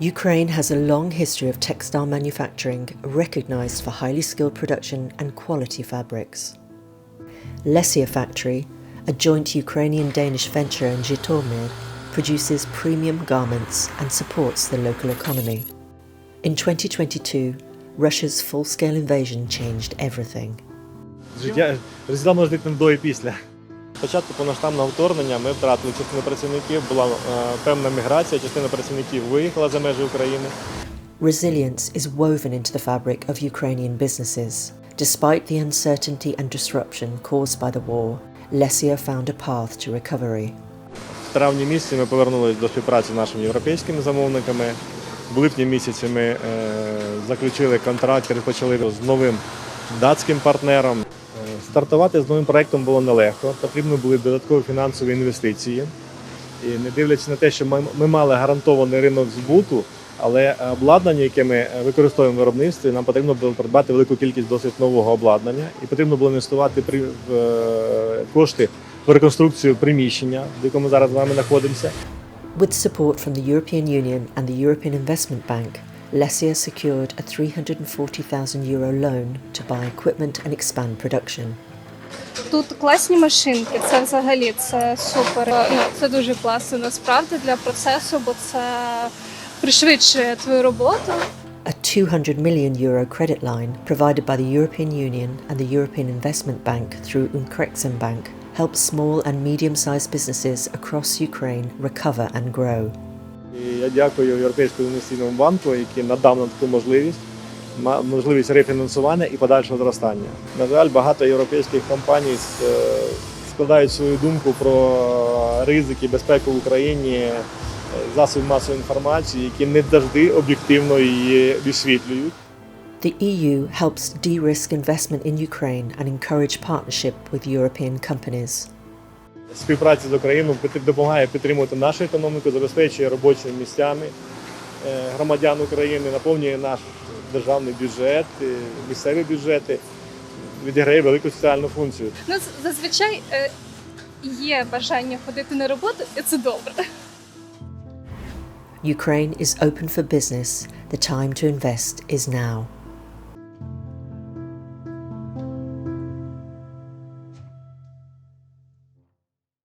Ukraine has a long history of textile manufacturing recognized for highly skilled production and quality fabrics. Lesia Factory, a joint Ukrainian Danish venture in Zhytomyr, produces premium garments and supports the local economy. In 2022, Russia's full scale invasion changed everything. Спочатку повноштабного вторгнення ми втратили частину працівників, була е, певна міграція, частина працівників виїхала за межі України. Resilience is woven into the fabric of Ukrainian businesses. Despite the uncertainty and disruption caused by the war, Lesia found a path to recovery. В травні місяці ми повернулися до співпраці з нашими європейськими замовниками. В липні місяці ми е, заключили контракт, розпочали з новим датським партнером. Е, Стартувати з новим проектом було нелегко. Потрібні були додаткові фінансові інвестиції. І не дивлячись на те, що ми, ми мали гарантований ринок збуту, але обладнання, яке ми використовуємо в виробництві, нам потрібно було придбати велику кількість досить нового обладнання, і потрібно було інвестувати при, е, кошти в реконструкцію приміщення, в якому зараз з вами знаходимося. With support from the European Union and the European Investment Bank, Lesia secured a 340,000 euro loan to buy equipment and expand production. Тут класні машинки, це взагалі це супер. Ну, це дуже класно насправді для процесу, бо це пришвидшує твою роботу. A 200 million euro credit line provided by the European Union and the European Investment Bank through Ukrexim Bank helps small and medium sized businesses across Ukraine recover and grow. Я дякую Європейському інвестиційному банку, який надав нам таку можливість, можливість рефінансування і подальшого зростання. На жаль, багато європейських компаній е, складають свою думку про ризики безпеки в Україні е, засобів масової інформації, які не завжди об'єктивно її висвітлюють. The EU helps de risk investment in Ukraine and encourage partnership with European companies. Співпраця з Україною допомагає підтримувати нашу економіку, забезпечує робочими місцями е, громадян України, наповнює наш державний бюджет, е, місцеві бюджети, відіграє велику соціальну функцію. Ну, з- зазвичай е, є бажання ходити на роботу, і це добре. Ukraine is open for business. The time to invest is now.